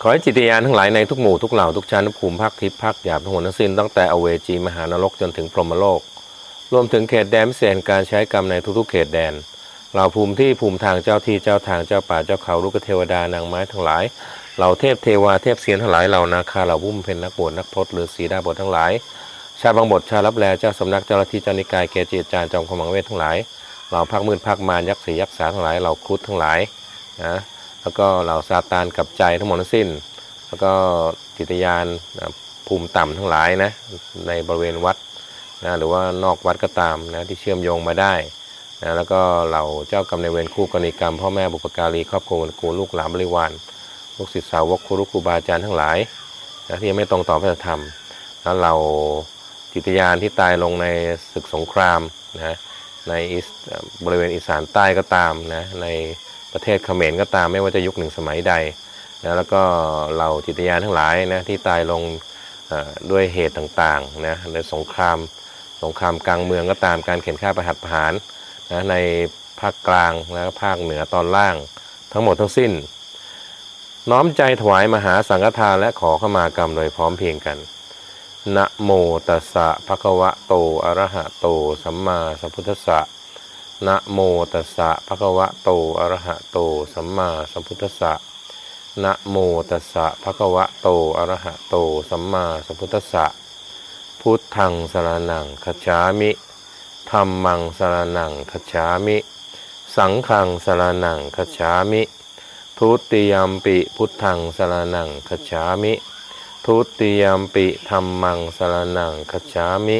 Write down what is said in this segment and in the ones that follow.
ขอให้จิตญาณทั้งหลายในทุกหมู่ทุกเหล่าทุกชั้นภูมิภาคทิพย์ภาคหยาบทั้งหมดทั้งสิ้นตั้งแต่อเวจีมหานรกจนถึงพรหมโลก รวมถึงเขตแดนพิเศษการใช้กรรมในทุกๆ เขตแดนเหล่าภูมิที่ภูมิทางเจ้าที่เจ้าทางเจ้าป่าเจ้าเขาลูกเทวดานางไม้ทั้งหลายเหล่าเทพเทวาเทพเสียนทั้งหลายเหล่านาคาเหล่าบุ้มเพนนักบวชนักพรตหรือสีดาบททั้งหลาย ชาบางบทชารับแลเจ้าสำนักเจ้าลัทธิเจ้านิกายเกจิอาจารย์จอมขมังเวททั้งหลายเหล่าภาคมืดภาคมารยักษ์ศรียักษ์สาทั้งหลายเหล่าครุฑทั้งหลายนะ แล้วก็เหล่าซาตานกับใจทั้งหมดทั้งสิ้น แล้วก็จิตวิญญานภูมิต่ำทั้งหลายนะในบริเวณวัดนะหรือว่านอกวัดก็ตามนะที่เชื่อมโยงมาได้นะแล้วก็เหล่าเจ้ากรรมในเวรคู่กรณีกรรมพ่อแม่บุปการีครอบครัวกูลูกหลานบริวารลูกศิษย์สาวกครูครูบาอาจารย์ทั้งหลายนะที่ยังไม่ตรงต่อพระธรรมแล้วเราจิตวิญญาณที่ตายลงในศึกสงครามนะในบริเวณอีสานใต้ก็ตามนะใน ประเทศเขมรก็ตามไม่ว่าจะยุคหนึ่งสมัยใดนะแล้วก็เหล่าจิตวิญญาณทั้งหลายนะที่ตายลงด้วยเหตุต่างๆนะในสงครามสงครามกลางเมืองก็ตามการเข็นฆ่าประหัตประหารนะในภาคกลางและภาคเหนือตอนล่าง ทั้งหมดทั้งสิ้น น้อมใจถวายมหาสังฆทานและขอขมากรรมโดยพร้อมเพียงกันนะโมตัสสะภะคะวะโตอะระหะโต สัมมาสัมพุทธัสสะ นะโมตัสสะภะคะวะโตอะระหะโต สัมมาสัมพุทธัสสะนะโมตัสสะภะคะวะโตอะระหะโต สัมมาสัมพุทธัสสะพุทธังสรนังคัจฉามิธัมมังสรนังคัจฉามิ สังฆังสรนังคัจฉามิ ทุติยมปิพุทธังสรนังคัจฉามิ ทุติยมปิธัมมังสรนังคัจฉามิ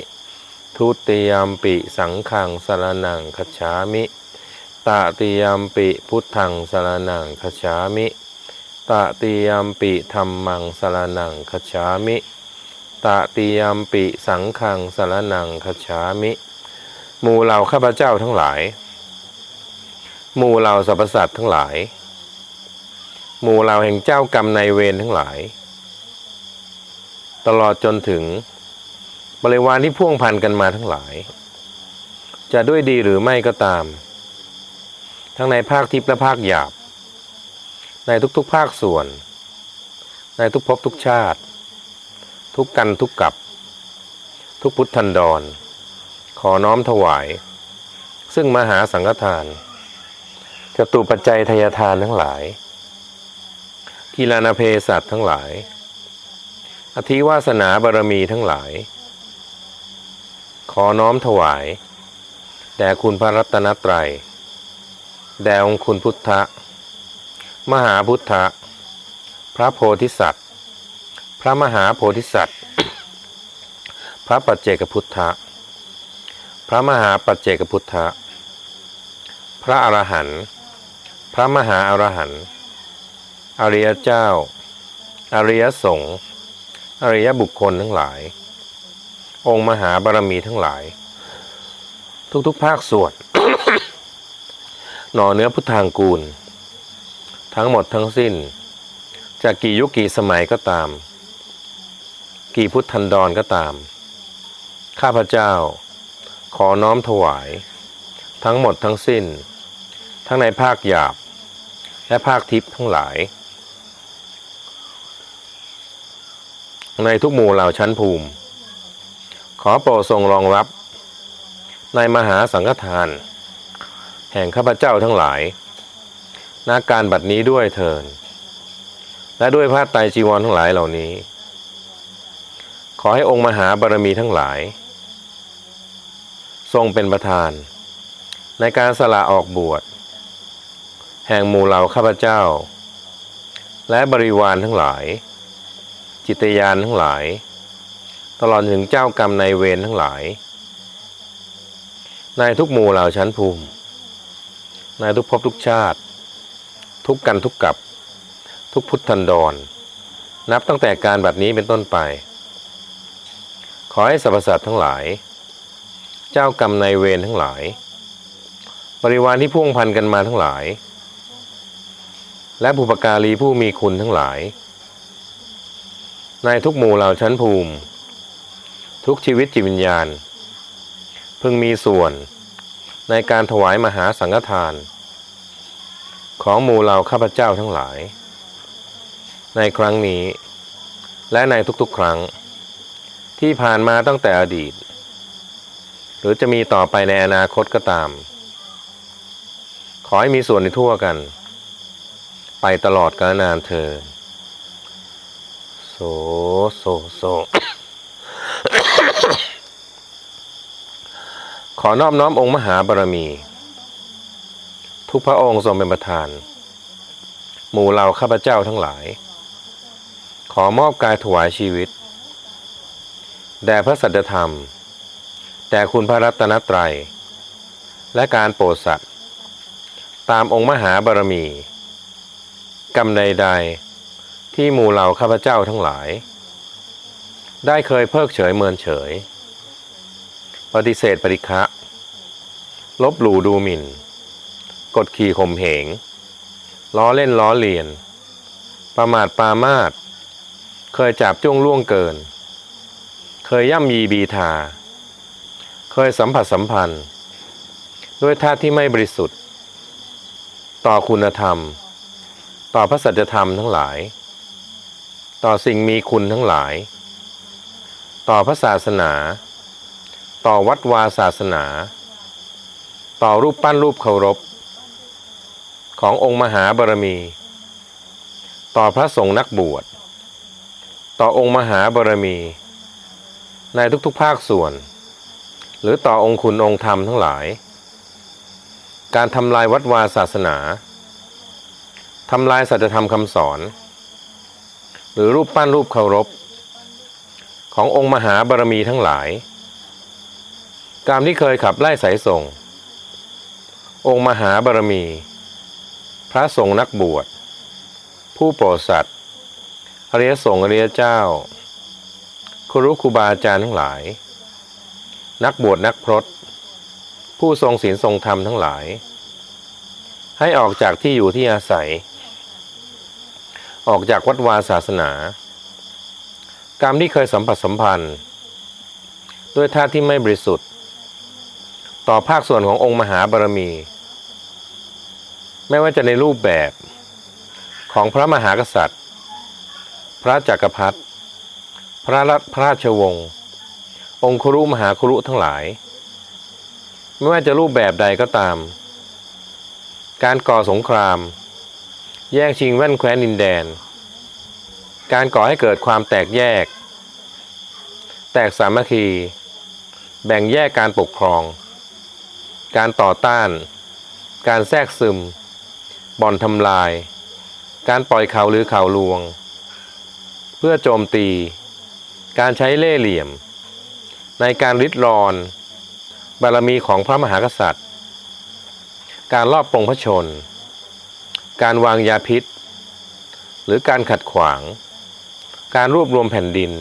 ทุติยมปิสังฆังสารนังคัจฉามิตติยมปิพุทธังสารนังคัจฉามิตติยมปิธรรมังสารนังคัจฉามิตติยมปิสังฆังสารนังคัจฉามิ หมู่เหล่าข้าพเจ้าทั้งหลาย หมู่เหล่าสรรพสัตว์ทั้งหลาย หมู่เหล่าแห่งเจ้ากรรมนายเวรทั้งหลาย ตลอดจนถึง บริวารที่พ่วงพันกันมาทั้งหลาย จะด้วยดีหรือไม่ก็ตาม ทั้งในภาคทิพย์และภาคหยาบ ในทุกๆภาคส่วน ในทุกภพทุกชาติ ทุกกันทุกกับ ทุกพุทธันดร ขอน้อมถวาย ซึ่งมหาสังฆทานจตุปัจจัยทายทานทั้งหลาย กีฬานาเพสัตทั้งหลาย อธิวาสนาบารมีทั้งหลาย ขอน้อมถวาย แด่คุณพระรัตนตรัย แด่องค์คุณพุทธะ มหาพุทธะ พระโพธิสัตว์ พระมหาโพธิสัตว์ พระปัจเจกพุทธะ พระมหาปัจเจกพุทธะ พระอรหันต์ พระมหาอรหันต์ อริยเจ้า อริยสงฆ์ อริยบุคคลทั้งหลาย องค์มหาบารมีทั้งหลาย ทุกๆภาคส่วนหน่อเนื้อพุทธางกูล ทั้งหมดทั้งสิ้นจะกี่ยุคกี่สมัยก็ตาม กี่พุทธันดรก็ตาม ข้าพเจ้า ขอน้อมถวาย ทั้งหมดทั้งสิ้น ทั้งในภาคหยาบ และภาคทิพย์ทั้งหลาย ในทุกหมู่เหล่าชั้นภูมิ ขอโปรดทรงรองรับ ในมหาสังฆทาน แห่งข้าพเจ้าทั้งหลายนาการบัดนี้ด้วยเถินและด้วยผ้าไตรจีวรทั้งหลายเหล่านี้ ขอให้องค์มหาบารมีทั้งหลาย ทรงเป็นประธาน ในการสละออกบวช แห่งหมู่เหล่าข้าพเจ้า และบริวารทั้งหลาย จิตยานทั้งหลาย ตลอดถึงเจ้ากรรมในายเวรทั้งหลายในทุกหมู่เหล่าชั้นภูมิในทุกภพทุกชาติ ทุกกันทุกกับ ทุกพุทธันดร นับตั้งแต่การบัดนี้เป็นต้นไป ขอให้สรรพสัตว์ทั้งหลาย เจ้ากรรมนายเวรทั้งหลาย บริวารที่พ่วงพันกันมาทั้งหลาย และบุปการีผู้มีคุณทั้งหลายในทุกหมู่เหล่าชั้นภูมิ ทุกชีวิตจิตวิญญาณ พึงมีส่วนในการถวายมหาสังฆทาน ของหมู่เหล่าข้าพเจ้าทั้งหลาย ในครั้งนี้ และในทุกๆครั้ง ที่ผ่านมาตั้งแต่อดีต หรือจะมีต่อไปในอนาคตก็ตาม ขอให้มีส่วนในทั่วกัน ไปตลอดกาลนานเธอโสโสโส ขอนอบน้อมองค์มหาบารมี ทุกพระองค์ทรงเป็นประธาน หมู่เราข้าพเจ้าทั้งหลาย ขอมอบกายถวายชีวิต แด่พระสัจธรรมแด่คุณพระรัตนตรัย และการโปรดสัตว์ ตามองค์มหาบารมี กรรมใด ๆ ที่หมู่เราข้าพเจ้าทั้งหลาย ได้เคยเพิกเฉยเมินเฉย ปฏิเสธปริคะลบหลู่ดูหมิ่น กดขี่ข่มเหง ล้อเล่นล้อเลียน ประมาทปามาทเคยจับจ้วงล่วงเกิน เคยย่ำยีบีทา เคยสัมผัสสัมพันธ์ ด้วยท่าที่ไม่บริสุทธิ์ ต่อคุณธรรม ต่อพระสัจธรรมทั้งหลาย ต่อสิ่งมีคุณทั้งหลาย ต่อพระศาสนา ต่อวัดวาศาสนา ต่อรูปปั้นรูปเคารพ ขององค์มหาบารมี ต่อพระสงฆ์นักบวช ต่อองค์มหาบารมี ในทุกๆภาคส่วน หรือต่อองค์คุณองค์ธรรมทั้งหลาย การทำลายวัดวาศาสนาทำลายสัจธรรมคำสอน หรือรูปปั้นรูปเคารพ ขององค์มหาบารมีทั้งหลายกรรมที่เคยขับไล่สายส่ง องค์มหาบารมี พระสงฆ์นักบวช ผู้โปรดสัตว์อริยสงฆ์อริยเจ้า ครูครูบาอาจารย์ทั้งหลาย นักบวชนักพรตผู้ทรงศีลทรงธรรมทั้งหลาย ให้ออกจากที่อยู่ที่อาศัย ออกจากวัดวาศาสนา กรรมที่เคยสัมผัสสัมพันธ์ ด้วยท่าที่ไม่บริสุทธิ์ ต่อภาคส่วนขององค์มหาบารมี ไม่ว่าจะในรูปแบบของพระมหากษัตริย์ พระจักรพรรดิพระรัตพระราชวงศ์องคุรุมหาคุรุทั้งหลาย ไม่ว่าจะรูปแบบใดก็ตาม การก่อสงคราม แย่งชิงแว่นแคว้นดินแดน การก่อให้เกิดความแตกแยก แตกสามัคคี แบ่งแยกการปกครอง การต่อต้าน การแทรกซึม บ่อนทำลาย การปล่อยข่าวหรือข่าวลวง เพื่อโจมตี การใช้เล่ห์เหลี่ยม ในการริดรอน บารมีของพระมหากษัตริย์ การลอบปลงพระชน การวางยาพิษหรือการขัดขวาง การรวบรวมแผ่นดิน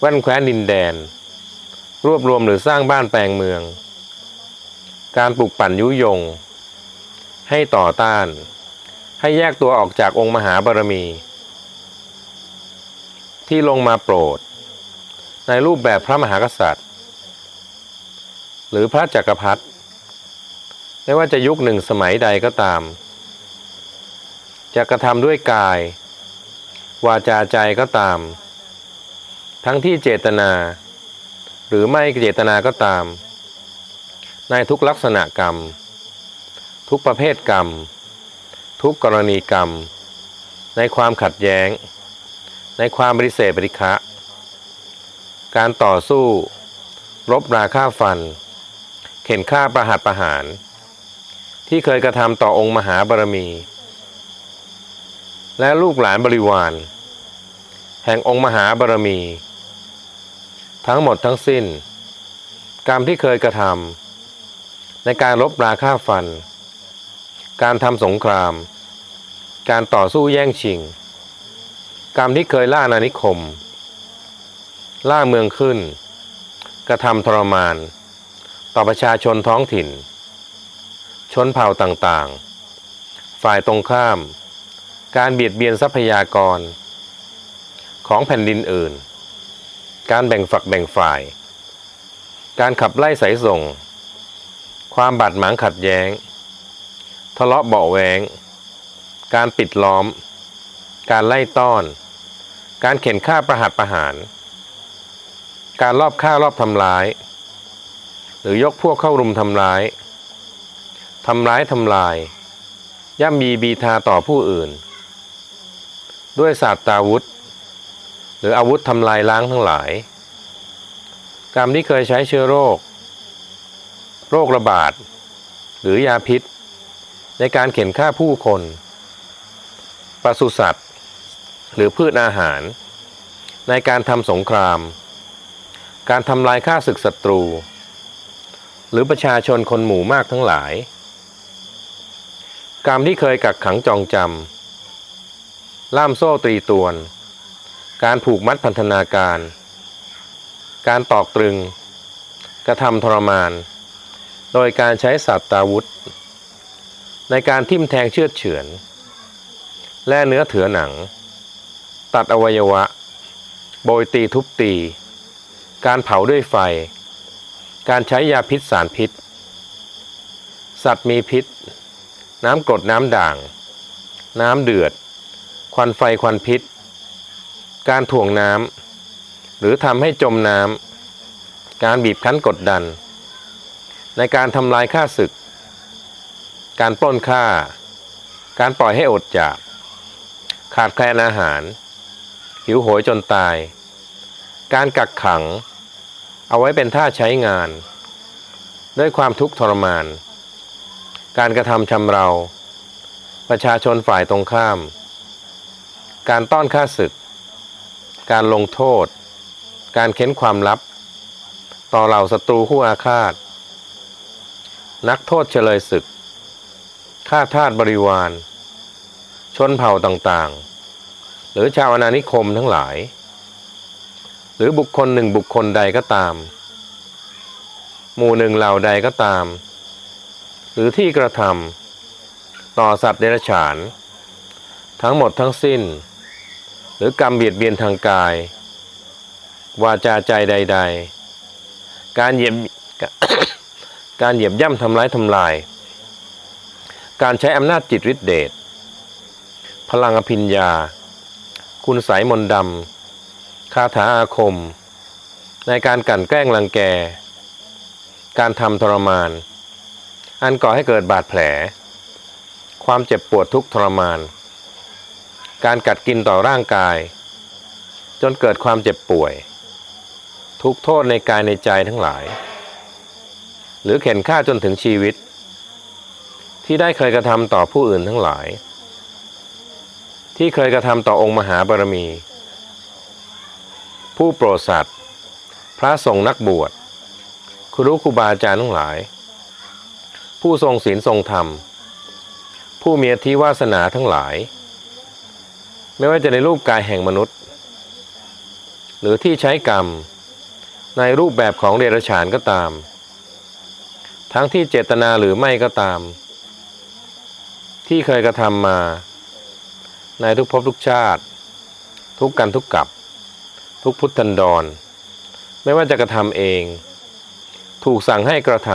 แว่นแคว้นดินแดน รวบรวมหรือสร้างบ้านแปลงเมือง การปลุกปั่นยุยง ให้ต่อต้าน ให้แยกตัวออกจากองค์มหาบารมี ที่ลงมาโปรด ในรูปแบบพระมหากษัตริย์ หรือพระจักรพรรดิไม่ว่าจะยุคหนึ่งสมัยใดก็ตาม จะกระทำด้วยกาย วาจาใจก็ตาม ทั้งที่เจตนา หรือไม่เจตนาก็ตาม ในทุกลักษณะกรรม ทุกประเภทกรรม ทุกกรณีกรรม ในความขัดแย้ง ในความบริเสธปริคะ การต่อสู้ รบราฆ่าฟัน เข็นฆ่าประหัตประหาร ที่เคยกระทำต่อองค์มหาบารมี และลูกหลานบริวาร แห่งองค์มหาบารมี ทั้งหมดทั้งสิ้น กรรมที่เคยกระทำในการลบราฆ่าฟัน การทำสงคราม การต่อสู้แย่งชิง กรรมที่เคยล่าอาณานิคม ล่าเมืองขึ้น กระทำทรมาน ต่อประชาชนท้องถิ่น ชนเผ่าต่างๆ ฝ่ายตรงข้าม การเบียดเบียนทรัพยากร ของแผ่นดินอื่น การแบ่งฝักแบ่งฝ่าย การขับไล่สายส่ง ความบาดหมางขัดแย้ง ทะเลาะเบาแวง การปิดล้อม การไล่ต้อน การเข็นฆ่าประหัตประหาร การลอบฆ่ารอบทำร้าย หรือยกพวกเข้ารุมทำร้ายทำร้ายทำลาย ย่ำมีบีทาต่อผู้อื่น ด้วยศาสตราวุธ หรืออาวุธทำลายล้างทั้งหลาย กรรมที่เคยใช้เชื้อโรค โรคระบาด หรือยาพิษ ในการเข็นฆ่าผู้คนปศุสัตว์ หรือพืชอาหาร ในการทำสงคราม การทำลายฆ่าศึกศัตรู หรือประชาชนคนหมู่มากทั้งหลาย กรรมที่เคยกักขังจองจำ ล่ามโซ่ตรีตวน การผูกมัดพันธนาการ การตอกตรึง กระทำทรมาน โดยการใช้สัตว์ตาวุธ ในการทิ่มแทงเชือดเฉือน และเนื้อเถือหนัง ตัดอวัยวะ โบยตีทุบตี การเผาด้วยไฟ การใช้ยาพิษสารพิษ สัตว์มีพิษ น้ำกรดน้ำด่าง น้ำเดือด ควันไฟควันพิษ การถ่วงน้ำหรือทำให้จมน้ำการบีบคั้นกดดัน ในการทำลายข้าศึก การปล้นฆ่า การปล่อยให้อดอยาก ขาดแคลนอาหาร หิวโหยจนตาย การกักขัง เอาไว้เป็นท่าใช้งาน ด้วยความทุกข์ทรมาน การกระทำชำเรา ประชาชนฝ่ายตรงข้าม การต้อนค่าศึก การลงโทษ การเค้นความลับ ต่อเหล่าศัตรูคู่อาฆาต นักโทษเฉลยศึกข้าทาสบริวาร ชนเผ่าต่างๆ หรือชาวอาณานิคมทั้งหลาย หรือบุคคลหนึ่งบุคคลใดก็ตาม หมู่หนึ่งเหล่าใดก็ตาม หรือที่กระทำต่อสัตว์เดรัจฉาน ทั้งหมดทั้งสิ้น หรือกรรมเบียดเบียนทางกาย วาจาใจใด ๆ การเหยียบการเหยียบย่ำทำร้ายทำลาย การใช้อำนาจจิตฤทธิเดชพลังอภิญญา คุณสายมนต์ดำคาถาอาคม ในการกันแกล้งรังแก การทำทรมาน อันก่อให้เกิดบาดแผล ความเจ็บปวดทุกทรมาน การกัดกินต่อร่างกาย จนเกิดความเจ็บป่วย ทุกโทษในกายในใจทั้งหลาย หรือเข็นฆ่าจนถึงชีวิต ที่ได้เคยกระทำต่อผู้อื่นทั้งหลาย ที่เคยกระทำต่อองค์มหาบารมี ผู้โปรดสัตว์พระสงฆ์นักบวชครูครูบาอาจารย์ทั้งหลาย ผู้ทรงศีลทรงธรรม ผู้มีอธิวาสนาทั้งหลาย ไม่ว่าจะในรูปกายแห่งมนุษย์ หรือที่ใช้กรรม ในรูปแบบของเดรัจฉานก็ตาม ทั้งที่เจตนาหรือไม่ก็ตาม ที่เคยกระทำมา ในทุกภพทุกชาติ ทุกกันทุกกับ ทุกพุทธันดร ไม่ว่าจะกระทำเอง ถูกสั่งให้กระท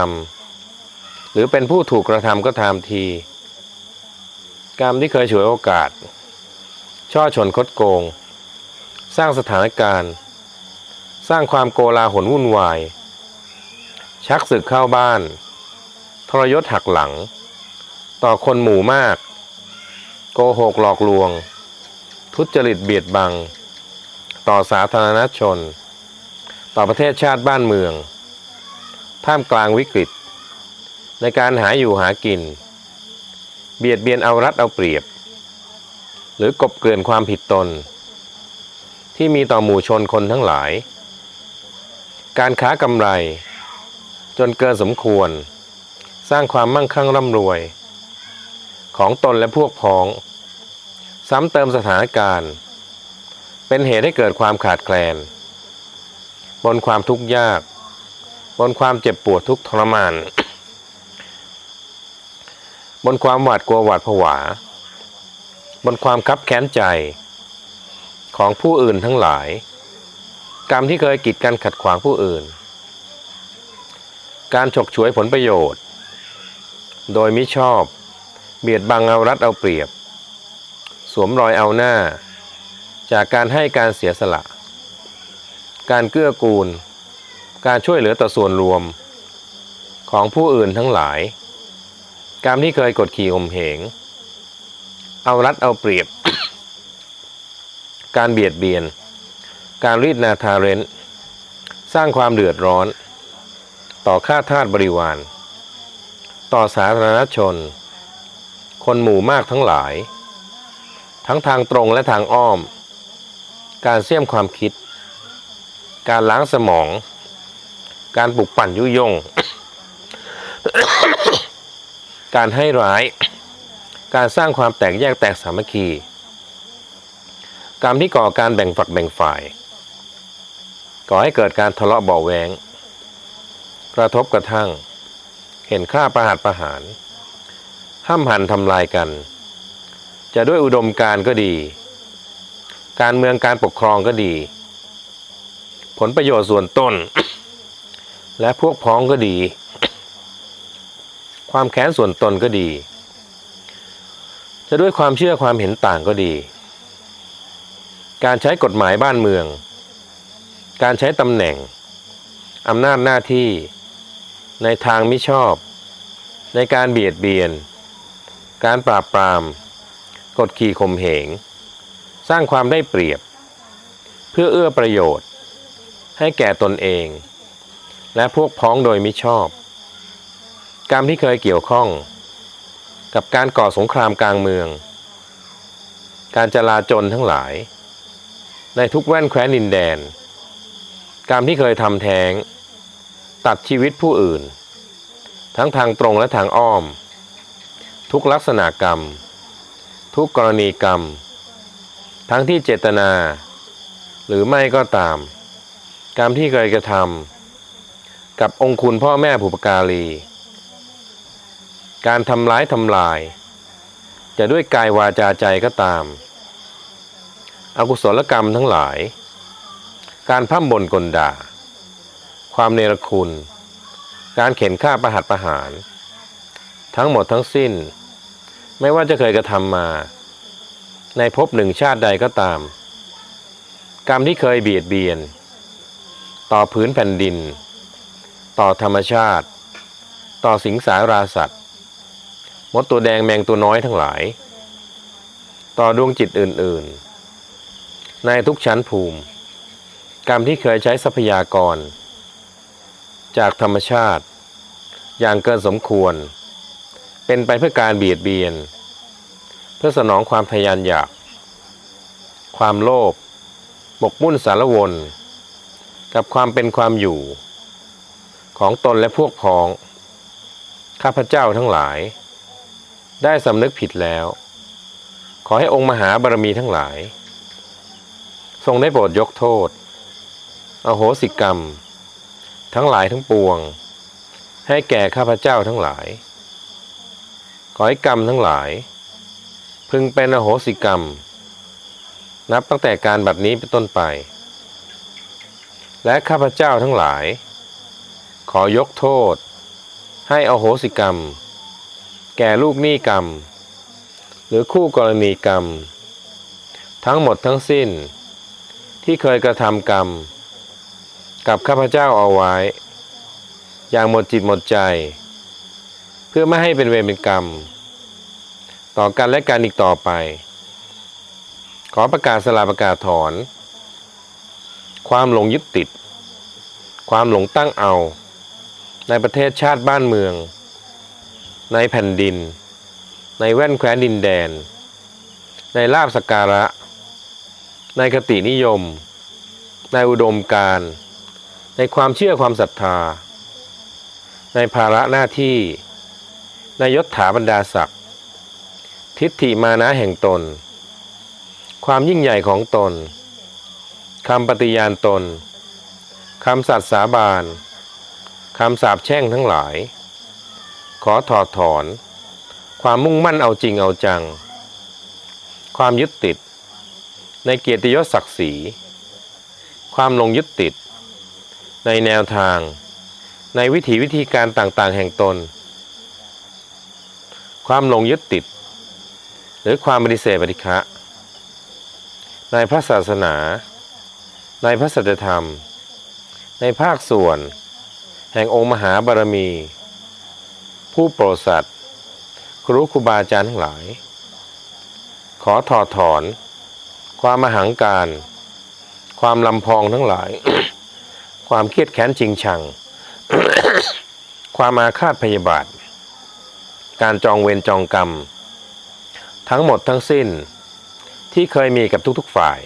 ำหรือเป็นผู้ถูกกระทำก็ตามที กรรมที่เคยฉวยโอกาส ช่อชนคดโกง สร้างสถานการณ์ สร้างความโกลาหลวุ่นวาย ชักศึกเข้าบ้าน ทรยศหักหลัง ต่อคนหมู่มาก โกหกหลอกลวง ทุจริตเบียดบัง ต่อสาธารณชน ต่อประเทศชาติบ้านเมือง ท่ามกลางวิกฤต ในการหาอยู่หากิน เบียดเบียนเอารัดเอาเปรียบ หรือกบเกลื่อนความผิดตน ที่มีต่อหมู่ชนคนทั้งหลาย การค้ากำไร จนเกินสมควร สร้างความมั่งคั่งร่ำรวย ของตนและพวกพ้อง ซ้ำเติมสถานการณ์ เป็นเหตุให้เกิดความขาดแคลน บนความทุกข์ยาก บนความเจ็บปวดทุกทรมาน บนความหวาดกลัวหวาดผวา บนความคับแค้นใจ ของผู้อื่นทั้งหลาย กรรมที่เคยกีดกันขัดขวางผู้อื่น การฉกฉวยผลประโยชน์ โดยมิชอบ เบียดบังเอารัดเอาเปรียบ สวมรอยเอาหน้า จากการให้การเสียสละ การเกื้อกูล การช่วยเหลือต่อส่วนรวม ของผู้อื่นทั้งหลาย กรรมที่เคยกดขี่ข่มเหง เอารัดเอาเปรียบ การเบียดเบียน การรีดนาทาเรนสร้างความเดือดร้อน ต่อข้าทาสบริวาร ต่อสาธารณชน คนหมู่มากทั้งหลาย ทั้งทางตรงและทางอ้อม การเสี่ยมความคิด การล้างสมอง การปลุกปั่นยุยง การให้ร้าย การสร้างความแตกแยกแตกสามัคคี กรรมที่ก่อการแบ่งฝักแบ่งฝ่าย ก่อให้เกิดการทะเลาะเบาแวงกระทบกระทั่ง เห็นค่าประหัตประหาร ห้ามหันทำลายกัน จะด้วยอุดมการก็ดี การเมืองการปกครองก็ดี ผลประโยชน์ส่วนต้น และพวกพ้องก็ดี ความแค้นส่วนตนก็ดี จะด้วยความเชื่อความเห็นต่างก็ดี การใช้กฎหมายบ้านเมือง การใช้ตำแหน่งอำนาจหน้าที่ ในทางมิชอบ ในการเบียดเบียน การปราบปราม กดขี่ข่มเหง สร้างความได้เปรียบ เพื่อเอื้อประโยชน์ ให้แก่ตนเอง และพวกพ้องโดยมิชอบ กรรมที่เคยเกี่ยวข้อง กับการก่อสงครามกลางเมือง การจลาจลทั้งหลาย ในทุกแว่นแคว้นดินแดน กรรมที่เคยทำแท้ง ตัดชีวิตผู้อื่น ทั้งทางตรงและทางอ้อม ทุกลักษณะกรรม ทุกกรณีกรรม ทั้งที่เจตนา หรือไม่ก็ตาม กรรมที่เคยกระทำกับองค์คุณพ่อแม่ผู้ปการี การทำร้ายทำลาย จะด้วยกายวาจาใจก็ตาม อกุศลกรรมทั้งหลาย การพั่มบ่นกลด่า ความเนรคุณ การเข็นฆ่าประหัตประหาร ทั้งหมดทั้งสิ้น ไม่ว่าจะเคยกระทำมา ในภพหนึ่งชาติใดก็ตาม กรรมที่เคยเบียดเบียน ต่อพื้นแผ่นดิน ต่อธรรมชาติ ต่อสิงสาราสัตว มดตัวแดงแมงตัวน้อยทั้งหลาย ต่อดวงจิตอื่น ๆ ในทุกชั้นภูมิ กรรมที่เคยใช้ทรัพยากร จากธรรมชาติ อย่างเกินสมควร เป็นไปเพื่อการเบียดเบียน เพื่อสนองความทยานอยาก ความโลภหมกมุ่นสารวน กับความเป็นความอยู่ ของตนและพวกพ้อง ข้าพเจ้าทั้งหลาย ได้สำนึกผิดแล้ว ขอให้องค์มหาบารมีทั้งหลาย ทรงได้โปรดยกโทษ อโหสิกรรม ทั้งหลายทั้งปวง ให้แก่ข้าพเจ้าทั้งหลาย ขอให้กรรมทั้งหลาย พึงเป็นอโหสิกรรม นับตั้งแต่การบัดนี้เป็นต้นไป และข้าพเจ้าทั้งหลาย ขอยกโทษ ให้อโหสิกรรม แก่ลูกหนี้กรรม หรือคู่กรณีกรรม ทั้งหมดทั้งสิ้น ที่เคยกระทำกรรม กับข้าพเจ้าเอาไว้ อย่างหมดจิตหมดใจ เพื่อไม่ให้เป็นเวรเป็นกรรม ต่อกันและกันอีกต่อไป ขอประกาศสลาประกาศถอน ความหลงยึดติด ความหลงตั้งเอา ในประเทศชาติบ้านเมือง ในแผ่นดิน ในแว่นแคว้นดินแดน ในลาบสการะ ในคตินิยม ในอุดมการ ในความเชื่อความศรัทธา ในภาระหน้าที่ ในยศถาบรรดาศักดิ์ทิฏฐิมานะแห่งตน ความยิ่งใหญ่ของตนคำปฏิญาณตนคำสัตย์สาบานคำสาปแช่งทั้งหลาย ขอถอดถอน ความมุ่งมั่นเอาจริงเอาจัง ความยึดติด ในเกียรติยศศักดิ์ศรี ความลงยึดติด ในแนวทาง ในวิถีวิธีการต่างๆ แห่งตน ความลงยึดติด หรือความปฏิเสธปฏิฆะในพระศาสนา ในพระสัจธรรม ในภาคส่วน แห่งองค์มหาบารมี ผู้โปรดสัตว์ครูครูบาอาจารย์ทั้งหลาย ขอถอดถอน ความมหังการ ความลำพองทั้งหลาย ความเครียดแค้นจริงชัง ความอาฆาตพยาบาท การจองเวรจองกรรม ทั้งหมดทั้งสิ้นที่เคยมีกับทุกๆฝ่าย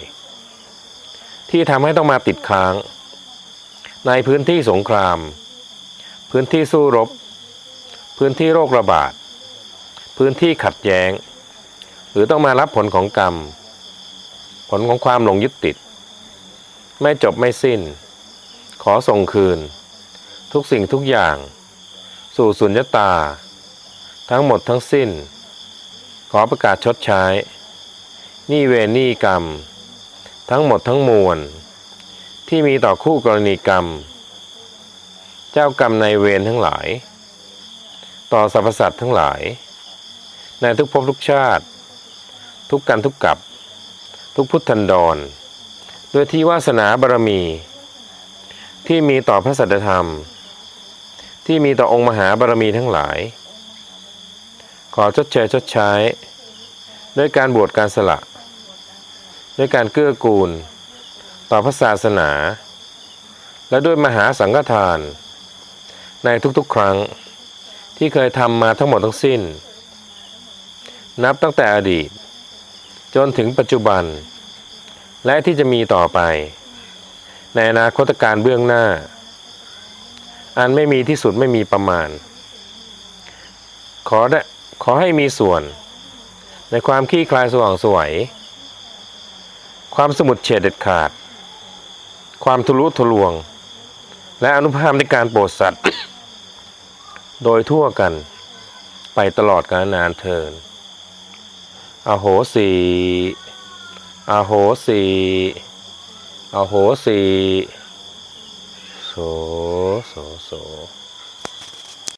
ที่ทำให้ต้องมาติดค้าง ในพื้นที่สงคราม พื้นที่สู้รบ พื้นที่โรคระบาด พื้นที่ขัดแย้ง หรือต้องมารับผลของกรรม ผลของความหลงยึดติด ไม่จบไม่สิ้น ขอส่งคืน ทุกสิ่งทุกอย่าง สู่สุญญตา ทั้งหมดทั้งสิ้น ขอประกาศชดใช้หนี่เวนี่กรรม ทั้งหมดทั้งมวล ที่มีต่อคู่กรณีกรรม เจ้ากรรมในเวรทั้งหลาย ต่อสรรพสัตว์ทั้งหลาย ในทุกภพทุกชาติ ทุกกันทุกกับ ทุกพุทธันดรด้วยที่วาสนาบารมี ที่มีต่อพระสัจธรรม ที่มีต่อองค์มหาบารมีทั้งหลาย ขอชดเชยชดใช้ ด้วยการบวชการสละ ด้วยการเกื้อกูล ต่อพระศาสนา และด้วยมหาสังฆทาน ในทุกๆครั้ง ที่เคยทำมาทั้งหมดทั้งสิ้น นับตั้งแต่อดีต จนถึงปัจจุบัน และที่จะมีต่อไป ในอนาคตการเบื้องหน้า อันไม่มีที่สุดไม่มีประมาณ ขอได้ขอให้มีส่วน ในความขี้คลายสว่างสวย ความสมุดเฉดเด็ดขาด ความทุลุทะลวง และอนุภาพในการโปรดสัตว์ โดยทั่วกัน ไปตลอดกาลนานเทินอโหสีอโหสีอโหสีโสโสโส